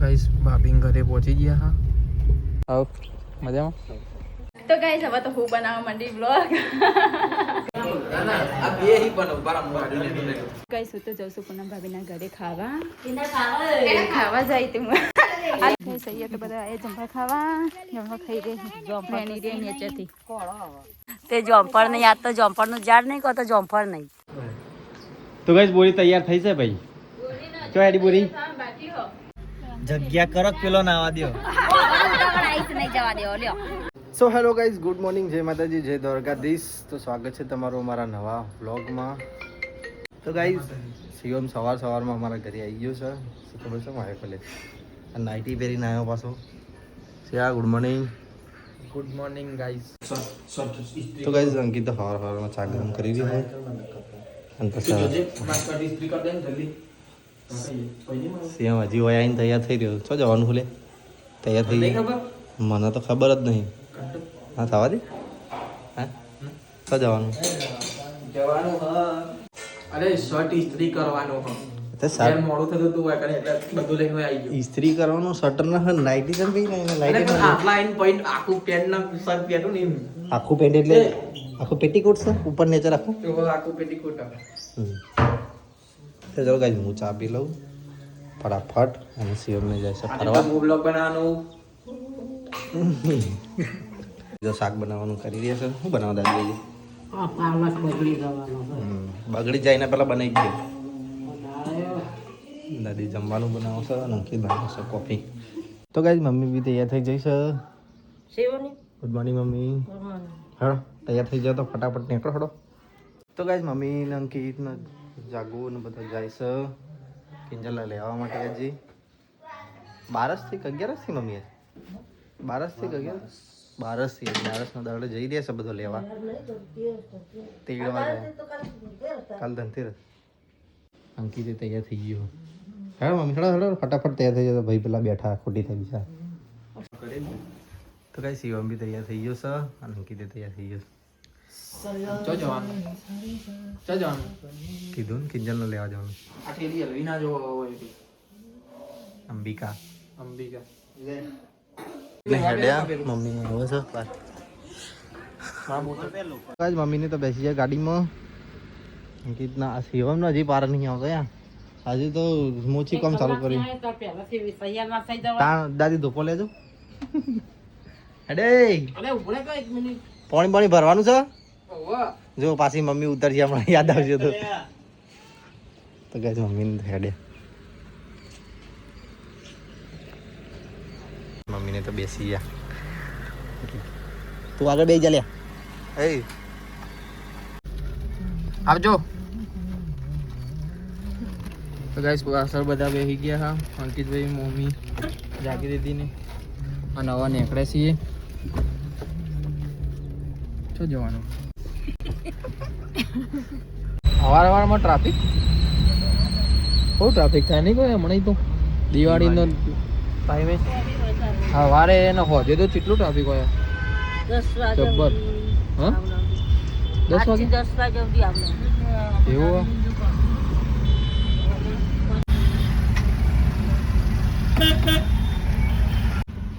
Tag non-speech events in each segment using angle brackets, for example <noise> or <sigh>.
Guys ભાભી ઘરે પહોંચી ગયા હા. આવ મજામાં? તો ગાઈસ હવે તો હું બનાવવા માંડી બ્લોગ ગાઈસ હું તો જઉં છું પૂનમ ભાભીના ઘરે ખાવા. ખાવા જાય તે હું. આ ગાઈસ અહીંયા તો બધા એ જમવા ખાવા. જમવા ખાઈ ગઈ મેની રે નીચેથી તે જોમફળ નહીં યાદ તો જોમફળનું ઝાડ નહીં કહો તો જોમફળ નહીં. તો ગાઈસ બોરી તૈયાર થઈ છે ભાઈ. ચો એડી બોરી? જગ્યા કરો પેલો નાવા દો સો હેલો ગાઈઝ ગુડ મોર્નિંગ જય માતાજી જય દ્વારકાધીશ. તો સ્વાગત છે તમારું અમારા નવા વ્લોગમાં તો ગાઈઝ શિવમ સવાર સવારમાં અમારા ઘરે આવી ગયો છે. શું ખબર છે? મારે આ નાઇટી પહેરીને આવ્યો પાછો. શ્યા good morning good morning guys તો ગાઈઝ અંકિત તો સવાર સવારમાં ચા ગરમ કરી હોય અને પછી સીએમ હજી હોય આવીને તૈયાર થઈ રહ્યો. છો જવાનું ખુલે તૈયાર થઈ જાય મને તો ખબર જ નહીં. હા થવા દે. હા? તો જવાનું? અરે શર્ટ ઇસ્ત્રી કરવાનો ઇસ્ત્રી કરવાનું શર્ટ ના નાઇટી છે ને અને આટલા આખું પેન્ટ ના શર્ટ પહેર્યું ને આખું પેન્ટ એટલે આખું પેટીકોટ છે? ઉપર નેચર રાખું. આખું પેટીકોટ. તો ચલો ગાઈઝ હું ચા પી લઉં. ફટાફટ અને શિવમને જાય છે ફરવા. બ્લોગ બનાવવાનું <laughs> જો શાક બનાવવાનું કરી રહ્યા છે. શું બનાવવા દાદી. બગડી જાય ને પેલા બનાવી દે. દાદી જમવાનું બનાવશે અને અંકિત બનાવશે કોફી. તો ગાઈઝ મમ્મી બી તૈયાર થઈ જઈશ ગુડ મોર્નિંગ મમ્મી. હા તૈયાર થઈ જાવ તો ફટાફટ નીકળો હડો તો ગાઈઝ મમ્મી ને અંકિત જાગુ ને બધા જાય છે. કિંજલ લેવા માટે હજી. બારસથી અગિયારસથી મમ્મી બારસથી અગિયારસ બારસથી બારસ ના દાડે જઈ રહ્યા છે બધો લેવા. તેડવા જાય. કાલ ધનતેરસ અંકિત તૈયાર થઈ ગયો. હેડો મમ્મી હેડો હેડો ફટાફટ તૈયાર થઈ જતો ભાઈ પેલા બેઠા ખોટી થઈ બીજા તો કઈ શિવમ બી તૈયાર થઈ ગયો છે અને અંકિતે તૈયાર થઈ ગયો ચો જવાનું ચો જવાનું કીધું ને કિંજલને લેવા જવાનું આ ઠેલી હલવી ના જોવો હોય અંબિકા અંબિકા મમ્મીને તો બેસી જાય ગાડીમાં અંકિતના આ શિવમનો હજી પાર નહીં આવતો યાર આજે તો મોચી કામ ચાલુ કર્યું દાદી ધોકો લેજો અડે અરે ઊભો રહે એક મિનિટ પાણી પાણી ભરવાનું છે જો પાછી મમ્મી ઉતરશે હમણાં યાદ આવશે તો. તો કહે છે મમ્મીને હેડે. મમ્મીને તો બેસી ગયા. તું આગળ બે જા લ્યા. એ આવજો. તો ગાઈસ સર બધા બેસી ગયા હા. અંકિતભાઈ મમ્મી જાગી દીધી ને અને હવે નીકળે છીએ. શું જવાનું? અવાર અવારમાં ટ્રાફિક બહુ ટ્રાફિક થાય નહીં કોઈ હમણાં તો? દિવાળીનો ટાઈમે સવારે એને હોજે તો કેટલું ટ્રાફિક હોય? જબ્બર. હા? દસ વાગે? દસ વાગે સુધી આપણે એવું હોય?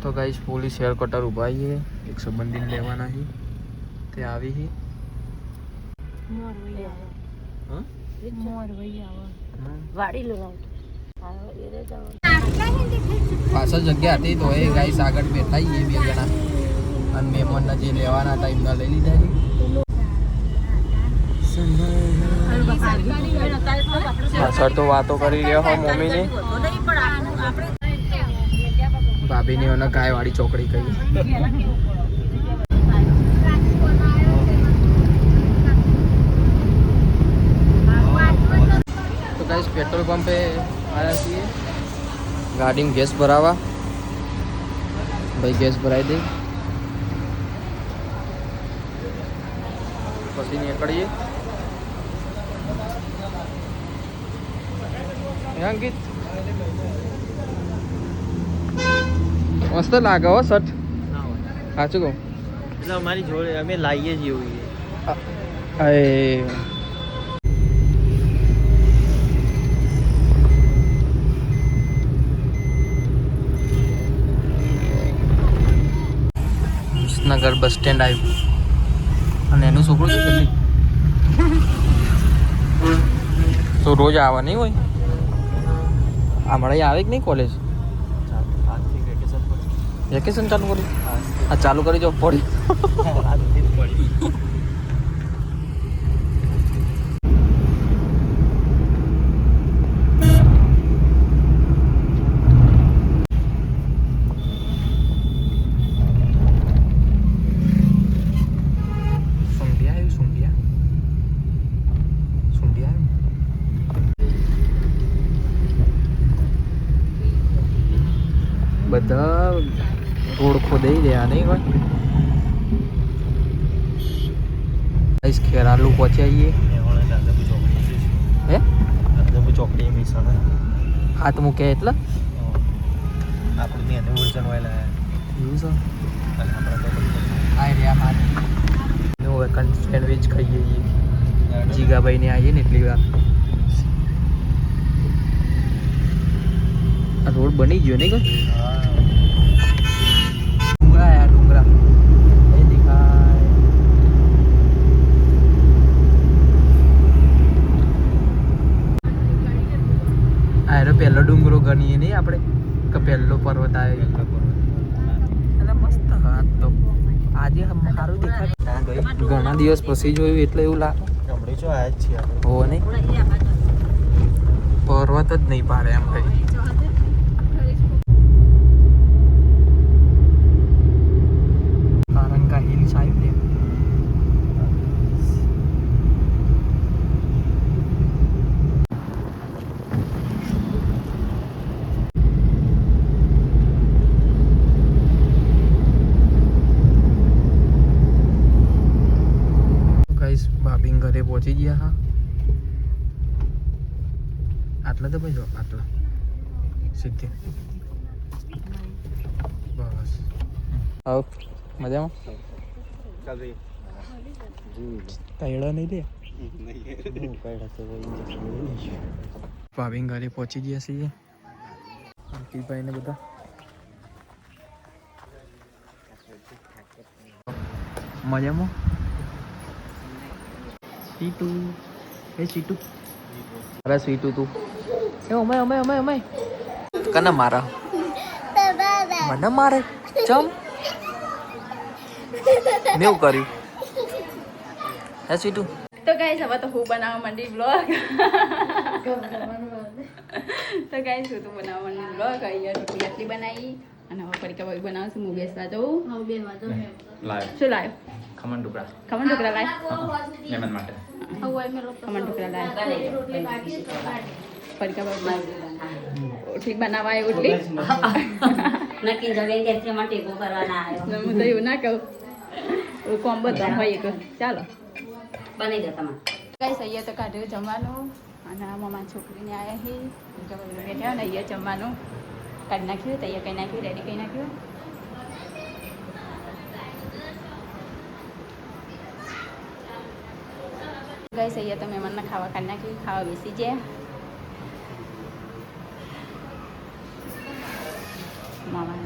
તો ગાઈસ પોલીસ હેર કટર ઊભા છે. એક સંબંધીને લેવાના છે. તે આવી છે. હા? વાડી લો પાછળ જગ્યા હતી તો એ ગાઈસ આગળ બેઠા એ બે જણા. અને મહેમાનના જે લેવાના હતા એમના લઈ લીધા છે. પાછળ તો વાતો કરી રહ્યો હો મમ્મીની. ભાભીની ઓને ગાય વાળી ચોકડી કહી. ગાઈસ પેટ્રોલ પંપે આવ્યા છીએ. ગાડીમાં ગેસ ભરાવા. ભાઈ ગેસ ભરાઈ દે. પછી નીકળીએ. અંકિત? મસ્ત લાગે હો શર્ટ. સાચું કહું. એટલે અમારી જોડે અમે લાવીએ જ એવું. અરે બસ સ્ટેન્ડ આવ્યું. અને એનું છોકરું પેલી તો રોજ આવવા નહીં હોય? હમણાં આવે કે નહીં કોલેજ વેકેશન વેકેશન ચાલુ કર્યું? આ ચાલુ કરી જો પડી આજથી જ પડી સુંઢિયા આવ્યું સુંઢિયા સુંઢિયા આવ્યું બધા રોડ રહ્યા નહીં કોઈ ખેર ખેરાલુ પહોંચી આવીએ હે? ચોકડી મિસાણા હાથ મૂકે એટલે? આપણે ત્યાં વર્જન વાયલા એવું છે? અને આપણે તો આ રહ્યા નો સેન્ડવિચ ખાઈએ જીગાભાઈ ને આવીએ ને એટલી વાર. આ રોડ બની ગયો નહીં કોઈ ડુંગરા એ દેખાય આ એનો પહેલો ડુંગરો ગણીએ નહીં આપણે? કે પહેલો પર્વત આવે? એટલે મસ્ત. હાથ તો આજે હમ સારું દેખાય. ઘણા દિવસ પછી જોયું એટલે એવું લાગે. હમણાં જો આયા જ છીએ હો નહીં? પર્વત જ નહીં પાડે એમ કઈ કારંગા હિલ્સ આવ્યું ને ગાઈસ ભાભી ઘરે પહોંચી ગયા હા? આટલા તો ભાઈ જો આટલા? સિત્તેર. બસ. આવ મજામાં? ચાલ જઈએ. તૈડા નહીં દે ઘરે પહોંચી ગયા છીએ. અંકિતભાઈ ને બધા. મજામાં? સીટુ એ સીટુ અરે સીટુ તું. એ ઓમે ઓમે ઓમે ઓમે કને મારા? મને મારે? ચમ. મેં કર્યું. હે સીટુ તો ગાઈસ હવે તો હું બનાવવા માંડી બ્લોગ તો ગાઈસ હું તો બનાવવા માંડી બ્લોગ અહીંયા રોટલી આટલી બનાવી. અને હવે પડીકા ભાઈ બનાવશું. હું બેસવા જવું શું લાવ્યો? ખમણ ઢોકળા ખમણ ઢોકળા લાય મહેમાન માટે ખમણ ઢોકળા લાય પડીકા ભાઈ ઠીક બનાવવા આવી ઓટલી નક્કી જગ્યાએ કે માટે ટેકો કરવાના આવ્યો હું તો એવું ના કહું એવું કોમ બધા હોય એક ચાલો બની દે તમારે કઈ અહીંયા તો કાઢ્યું જમવાનું અને આ મમ્મા છોકરીને આવ્યા છે તો બેઠા ને અહીંયા જમવાનું કાઢી નાખ્યું તૈયાર કરી નાખ્યું રેડી કરી નાખ્યું ગઈ અહીંયા તો મહેમાનને ખાવા ખાઈ નાખ્યું ખાવા બેસી જાય મામા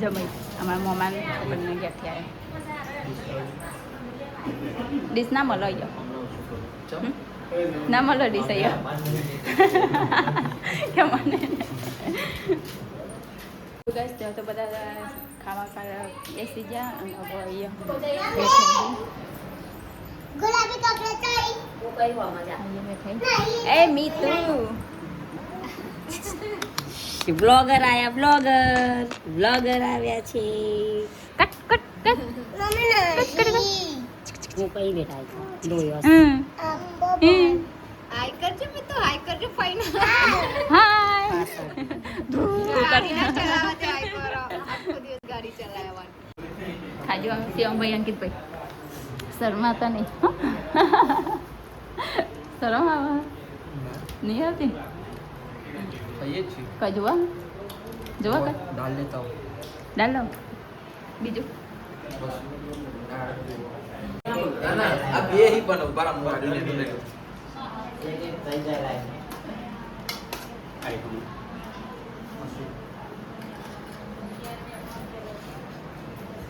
જમાઈ. અમારા મમ્માને બંને ગયા ત્યારે ડીશ ના મળો અહીંયા. ના મળો ડીશ અહીંયા. મને તો બધા ખાવા ખાવા બેસી ગયા અને બેઠી હું કઈ હોવા મજા અહીંયા બેઠી એ મીતુ બ્લોગર આયા બ્લોગર બ્લોગર આવ્યા છે કટ કટ કટ હું કઈ બેઠા છું ડોયો હમ હમ હાય કરજો મેં તો હાય કરજો ફાઈન હાય ગાડી ના ચલાવવા તો હાય કરો આખો દિવસ શરમાતા નહીં? શરમ આવે નહીં આવતી? કઈ જોવા જોવા કઈ. દાલ લેતા દાલ ડાલો બીજું?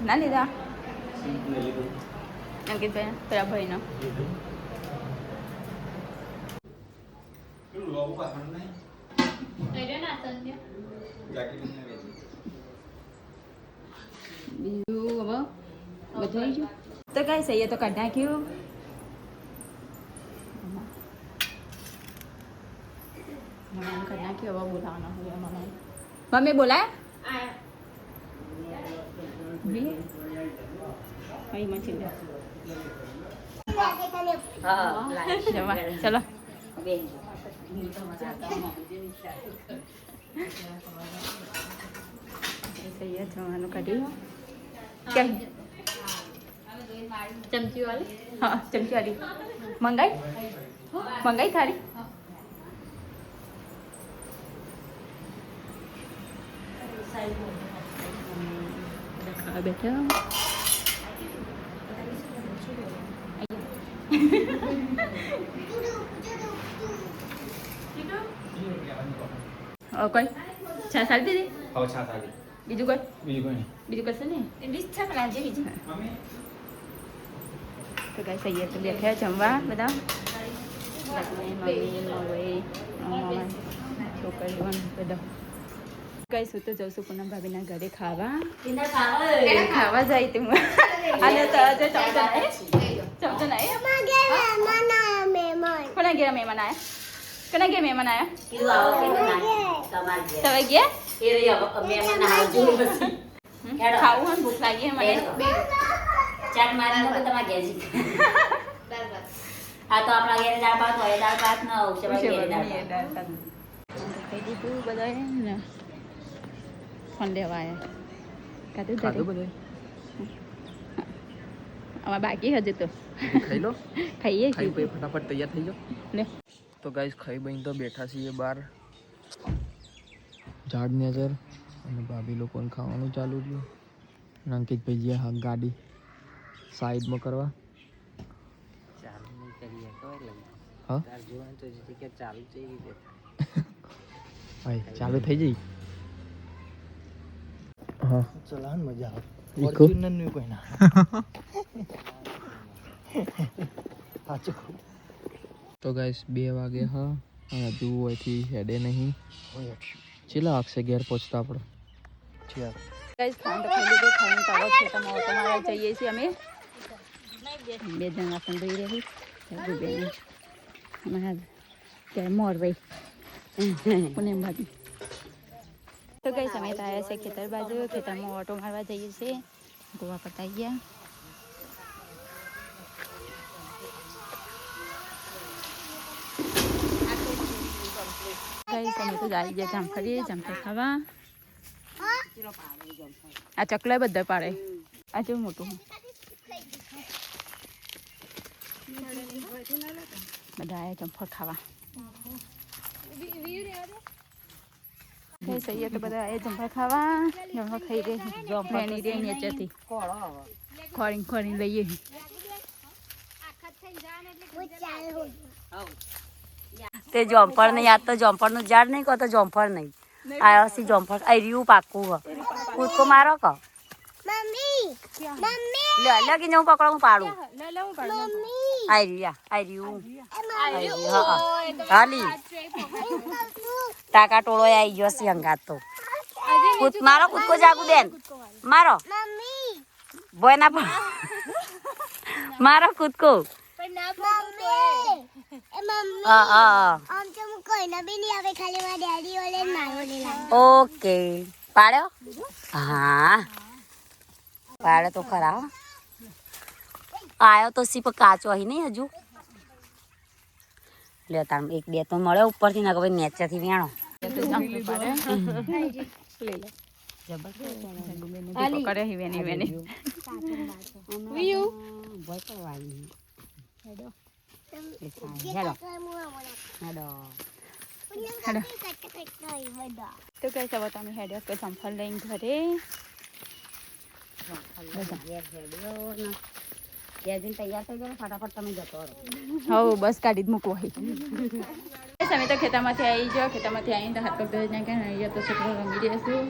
ના લીધા. અંકિતભાઈ પેલા ભાઈનો. બીજું હવે બધું તો કઈ સહીએ તો કાઢ નાખ્યું. મમ્મી કાઢી નાખ્યું હવે બોલાવવાનો હોય મમ્મી. મમ્મી બોલાય. ભાઈ મચી ચલો સહીએ જમવાનું કાઢ્યું ક્યાં ચમચી વાળી હા ચમચી વાળી મંગાઈ મંગાઈ થાળી ખાવા બેઠા કોઈ? છ સારી દીધી હવે છા થાળી બીજું કોઈ? બીજું કોઈ નહીં. બીજું કશું નહીં? ડીશ છે પેલા આજે બીજું તો કઈ સહીએ તો બેઠા જમવા બધા. છોકરીઓ બધા. કઈ શું તો જઉં છું પૂનમ ભાભીના ઘરે ખાવા. ખાવા જાય તે અને તો આજે ચમચો નહીં કોના ઘેર મહેમાન આયા? કોના ઘેર મહેમાન આયા? તમે ગયા હમ? ખાવું હોય ભૂખ લાગી મને. ચાટ મારી તો તમારા ઘેર જી. આ તો આપણા ઘેર દાળ ભાત હોય દાળ ભાત ન હોય છે દાળ ભાત. દાળ દીધું બધાએ ને? ફોન લેવા ખાધું ખાધું તારે? આમાં બાકી હજુ તો. ખાઈ લો. ખાઈએ ખાઈ ફટાફટ તૈયાર થઈ જાઓ. ને. તો ગાઈસ ખાઈ બહીને તો બેઠા છીએ બહાર. ઝાડની અંદર અને ભાભી લોકોને ખાવાનું ચાલુ થયું. અને અંકિતભાઈ ગયા હા ગાડી સાઈડમાં કરવા. ચાલુ થઈ જઈ હા. ચલાન તો ગાઈસ બે વાગે હા. હજુ અહીંથી હેડે નહીં. ચેલા વાગશે ઘેર પહોંચતા આપણે? છે યાર. ગાઈસ તો ખાઈ લીધું ખાઈને જઈએ છીએ અમે. બે જણા ધોઈ રહી. બેન અમારા ત્યારે મોરભાઈ પુનેમ ભાભી તો કઈ સમય આવ્યા છે ખેતર બાજુ ખેતરમાં ઓટો મારવા જઈએ છીએ. ગોવા પતાઈ ગયા. જાય ગયા જામફળી જામફળ ખાવા. આ ચકલા બધા પાડે. આ જેવું મોટું બધા આયા જમફળ ખાવા. કઈ સહીએ તો બધા એ જમફળ ખાવા. જમફળ ખાઈ રહી વેણી રહી નીચેથી ખોરીને ખોરીને લઈએ તે જોમફળ નહીં યાદ તો જોમફળનું ઝાડ નહીં કહો તો જોમફળ નહીં. આવ્યો છે જોમફળ આ રહ્યું પાકું હ. કૂદકો મારો ક લે લે કે હું પકડો હું પાડું. આઈ રિયા આઈ રિયું. આઈ હાલી. ટાકા ટોળો આવી ગયો છે હંગાત તો. કૂદ મારો કૂદકો જાગુ બેન મારો. બોય ના પણ. <laughs> મારો કૂદકો. ઓકે પાડ્યો હા પાડ્યો તો ખરા આવ્યો તો સી પણ કાચો અહીં નહીં હજુ લે તાર એક બે તો મળ્યો ઉપરથી ના ભાઈ નેચરથી વેણો જમફળ હેડો હેડો તો કઈ સવા તમે હેડ્યો કે સંફળ લઈને ઘરે. તમે હવ બસ કાઢી જ મૂકવો તમે તો ખેતરમાંથી આવી જાઓ ખેતરમાંથી આવીને તો હાથ પગ ધોઈ નાખ્યા અહીંયા તો છોકરો રમી રહ્યા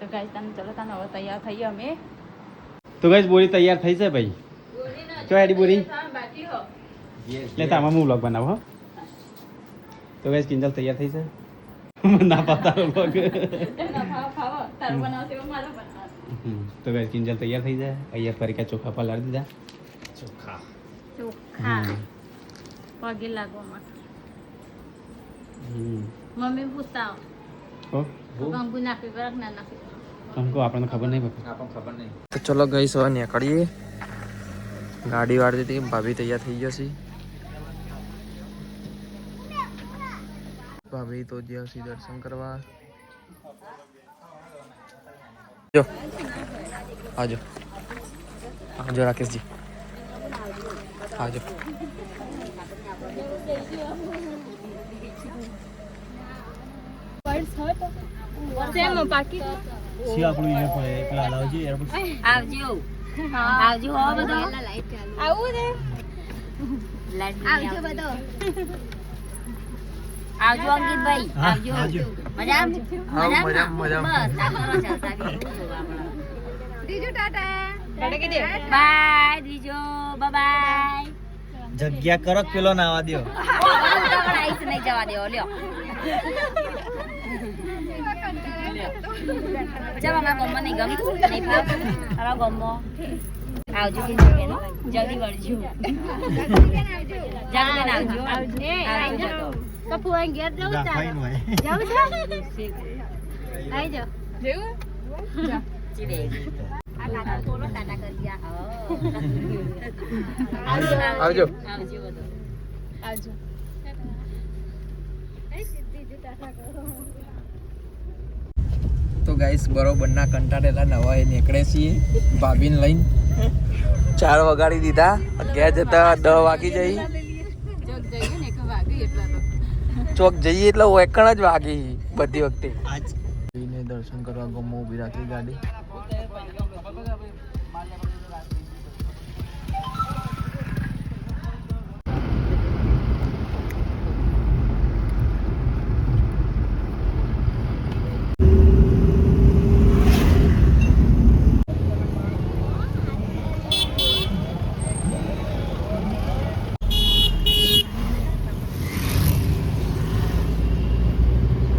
તો ગાય તને ચલો તને હવે તૈયાર થઈએ અમે. તો ગઈ બોરી તૈયાર થઈ છે ભાઈ? ચો હેડી બોરી. એટલે આમાં હું વ્લોગ બનાવો તો વેસ કિંજલ તૈયાર થઈ છે ના પાતા વ્લોગ તો વેસ કિંજલ તૈયાર થઈ જાય અહીંયા ફરી ચોખા પર લાડી દીધા ચોખા ચોખા પગે લાગવા માટે મમ્મી પૂછતા કંકુ આપણને ખબર નહીં ચલો ગઈ સવાર નીકળીએ ગાડી વાળી હતી ભાભી તૈયાર થઈ ગયો છે ભાભી તો જ્યાં સુધી દર્શન કરવા. જો. આજો આજો રાકેશજી. આજો આવજો. આવજો બધો. આવું આવજો બધો. આવજો અંકિતભાઈ આવજો. મજા મજા મજા. બસ આ કરો જલસા બીજું ટાટા. બાય બીજો બાય જગ્યા કરો પેલો નાવા દ્યો? આઈસ નહીં જવા દેવો લ્યો ચાલ અમારા ગામમાં નહીં ગમતું નહીં. ફાવતું અમારા ગામમાં આવજો કે જલ્દી વળજો. જલ્દી આવજો. આવજો. બધો. કપૂર ઘેર જવું. રાખવાય જવું છે આવી જાઓ જેવું. આવજો. આવજો. તો ગાઈસ બરોબરના કંટાળેલા નવા એ નીકળે છીએ. ભાભીને લઈને ચાર વગાડી દીધા. અગિયાર જતા દહ વાગી જઈ ચોક જઈએ એટલે એકણ જ વાગી બધી વખતે. જઈને દર્શન કરવા ગમો ઊભી રાખી ગાડી.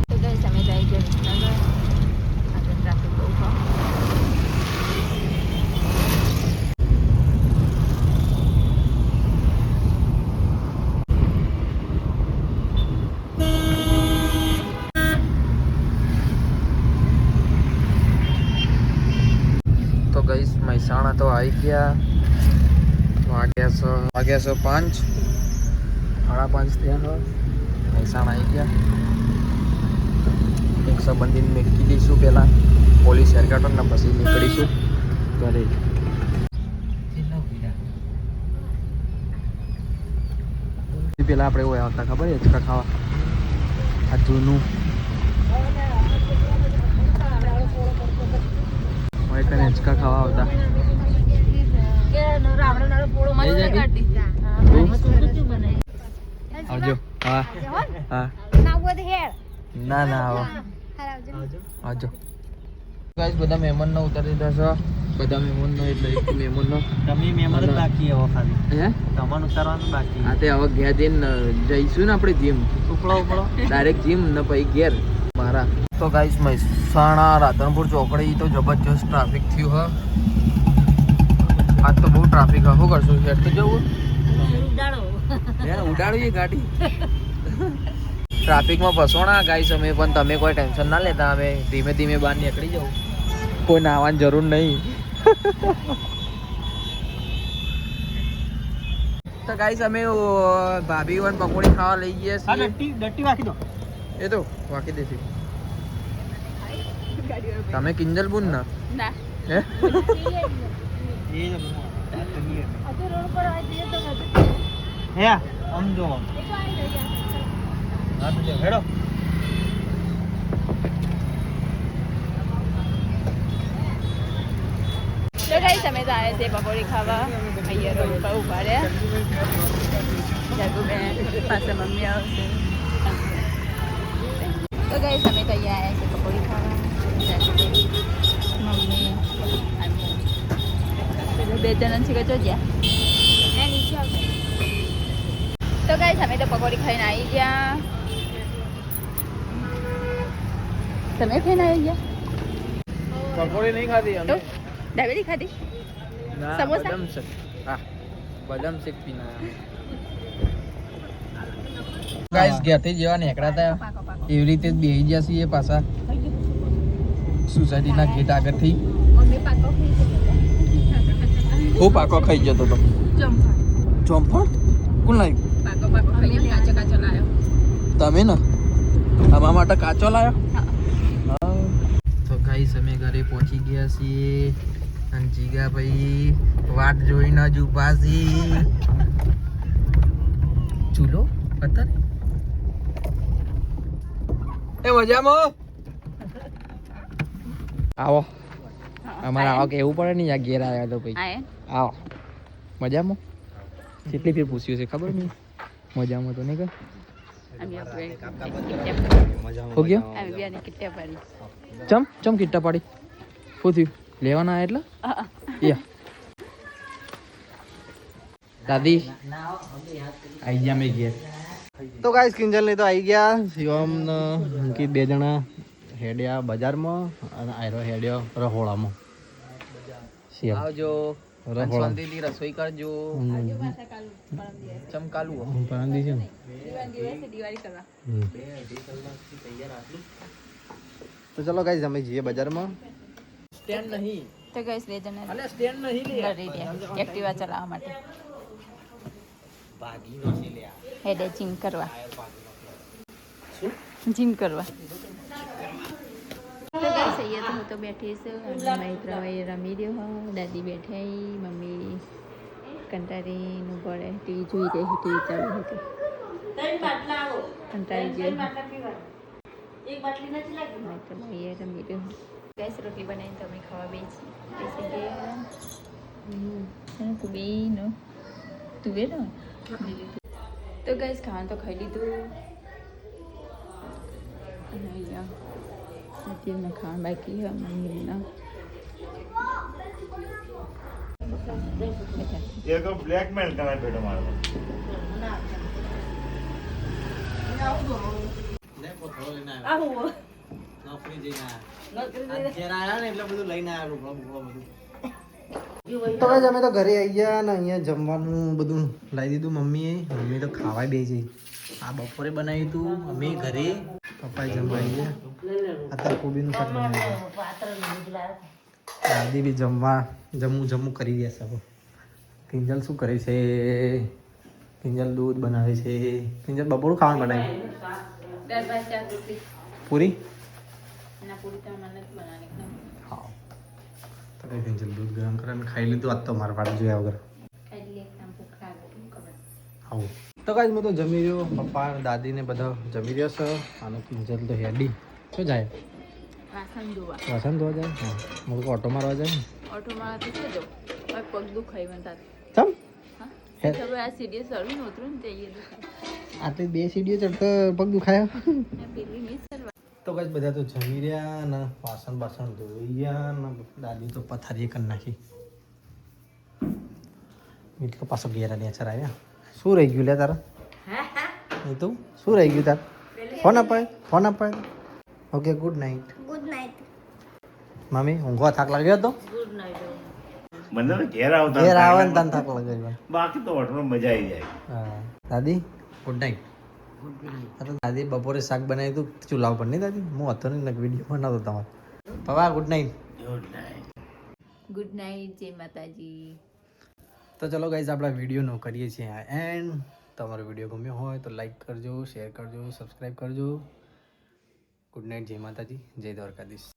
તો ગઈ તમે જઈ ગયો વિસનગર આગળ ટ્રાફિક બહુ હોય તો ગઈસ મહેસાણા તો આવી ગયા. વાગ્યાસો પાંચ. સાડા પાંચ થયા હો મહેસાણા આવી ગયા. એક સંબંધીને મેકી દઈશું પહેલાં. પોલીસ હેરકટ ને પછી નીકળીશું. ઘરે. પેલા આપણે એવું આવતા ખબર હિંચકા ખાવા. આ જૂનું. હિંચકા ખાવા આવતા. આવજો. હા. હા. ના. હોય તો હેર ના ના આવો. આવજો. આવજો. ગાઈસ બધા મહેમાન નો ઉતારી દીધા છે. બધા મહેમાન નો એટલે એક મહેમાન નો તમે મહેમાન જ બાકી ખાલી. હે? તમારું ઉતારવાનું બાકી. તે હવે ઘેર જઈને જઈશું ને આપણે જીમ ઉપડો ઉપડો. ડાયરેક્ટ જીમ ને પછી ઘેર. મારા. તો ગાઈસ મહેસાણા રાધનપુર ચોકડી તો જબરજસ્ત ટ્રાફિક થયું હ. આજ તો બહુ ટ્રાફિક હ કરશું યાર તો જવું. હે એ ગાડી. ટ્રાફિકમાં ફસોણા ગાઈસ અમે પણ તમે કોઈ ટેન્શન ના લેતા અમે ધીમે ધીમે બહાર નીકળી જવું. કોઈ નાવાની જરૂર નહીં. તો ગાઈસ અમે ભાભી વન પકોડી ખાવા લઈ ગયા છીએ. ડટ્ટી ડટ્ટી વાકી દો. એ તો વાકી દેશે. તમે કિંજલ બુન ના? હે? <laughs> હું. આમ જો. હા તો હેડો તો સમય તો છે પકોડી ખાવા અહીંયા રોડ પર ઊભા રહ્યા જગુબેન પાસે મમ્મી આવશે તો ગઈ સમય તો અહીંયા આવ્યા છે પકોડી ખાવા જગુબેન મમ્મી અને બે જણા છે કે જો જ્યાં તો ગાઈસ અમે તો પકોડી ખાઈને આવી ગયા. તમે ખાઈને આવી ગયા? પકોડી નહીં ખાધી અમે. દાબેલી ખાધી? સમોસા? બદામ શેક હા બદામ શેક પીના. ગાઈસ ઘેરથી જેવા નીકળ્યા હતા એવી રીતે જ બેસી ગયા છીએ પાછા. સોસાયટીના ગેટ આગળથી. મમ્મી પાકો ખાઈ હું પાકો ખાઈ જતો હતો ચોંફળ કોણ લાવ્યું પાકો પાકો ખાઈ કાચો કાચો લાયો. તમે ને? અમારા માટે કાચો લાવ્યો તો ગાઈસ અમે ઘરે પહોંચી ગયા છીએ. અને જીગા ભાઈ વાટ જોઈને જ ઊભા છીએ. ચૂલો? અત્યારે? એ મજામાં? આવો. અમારે આવો કેવું પડે ને? યાર ઘેર આવ્યા તો ભાઈ. આવો. મજામાં? કેટલી ફેર પૂછ્યું છે ખબર નહીં? મજામાં તો નહીં કર હો ગયો? ચમ ચમ કિટ્ટા પાડી? શું થયું? લેવાના એટલે? યા. દાદી. આઈ ગયા મેં ઘેર. તો ગાઈસ કિંજલ ને તો આવી ગયા. શિવમ ને અંકિત બે જણા હેડ્યા બજારમાં અને આયરો હેડ્યો રહોળામાં શિવમ. આવજો. રહોળા રસોઈ કરજો દિવાળી કરવા. તો ચલો ગાઈસ અમે જઈએ બજારમાં. સ્ટેન્ડ નહીં. તો ગઈશ બે જણા અલે સ્ટેન્ડ નહીં લે. એક્ટિવા ચલાવવા માટે. હેડે જીમ કરવા. જીમ કરવા. અહીંયા તો હું તો બેઠી છું. મારી મૈત્રભાઈ રમી રહ્યો હો. દાદી બેઠી મમ્મી કંટાળીનું પડે ટીવી જોઈ રહી ટીવી ચાલુ હતી કંટાળી ગઈ તો એ રમી રહ્યો ગેસ રોટલી બનાવીને તમે ખાવા બેસી બેસી ગયા. હમ, અને તું બે નો. તું બે તો ગેસ ખાવાનું તો ખાઈ લીધું. અહીંયા હજી એમને ખાવાનું બાકી છે મમ્મીના ये तो ब्लैकमेल करा बेटा मारो તો ગાઈસ અમે તો ઘરે આવી ગયા ને અહીંયા જમવાનું બધું લાવી દીધું મમ્મીએ મમ્મી તો ખાવાય બે છે આ બપોરે બનાવ્યું હતું અમે ઘરે પપ્પાએ જમવા આવી ગયા અત્યારે કોબીનું શાક બનાવ્યું. દાદી બી જમવા જમવું જમવું કરી ગયા છે કિંજલ શું કરે છે? કિંજલ દૂધ બનાવે છે. કિંજલ બપોરું ખાવાનું બનાવે પૂરી? હા. તો કિંજલ દૂધ ગરમ કરે અને ખાઈ લીધું. આજ તો મારા જોયા વગર. આવું. તો કાંઈ મેં તો જમી રહ્યો. પપ્પા દાદીને દાદી ને બધા જમી રહ્યો છે. અને કિંજલ તો હેડી શું જાય વાસણ ધોવા. વાસણ ધોવા જાય? હા. મને ઓટો મારવા જાય ને. ઓટોમાં તો છે જો હવે પગ દુખાય મને હા? હે? ખબર આ સીડીએ ને ઉતરું ને તે દુખાય બે સીડીઓ ચડતો પગ દુખાયો. પેલી મિસ કરવા તો કઈ બધા તો જમી રહ્યા ને વાસણ બાસણ ધોઈ ગયા ને દાદી તો પથારીએ કરી નાખી. મિત્રો પાછો ઘેરા નેચર આવ્યા. શું રહી ગયું લે તારા? નહીં તો શું રહી ગયું તાર? ફોન અપાય ફોન અપાય. Okay good night good night mummy ઊંઘવા થાક લાગ્યો હતો મને ઘેર આવતા ઘેર આવન તન થાક લાગ્યો બાકી તો હોટલમાં મજા આવી જાય. હા. દાદી? ગુડ નાઇટ અરે દાદી બપોરે શાક બનાવ્યું હતું ચૂલા ઉપર નહીં દાદી? હું હતો નહીં વીડિયો બનાવતો તમારો. પપ્પા ગુડ નાઇટ ગુડ નાઇટ જય માતાજી. તો ચલો ગાઈઝ આપણા વિડીયોનો કરીએ છીએ એન્ડ તમારો વીડિયો ગમ્યો હોય તો લાઈક કરજો શેર કરજો સબસ્ક્રાઈબ કરજો. ગુડ નાઇટ જય માતાજી જય દ્વારકાધીશ.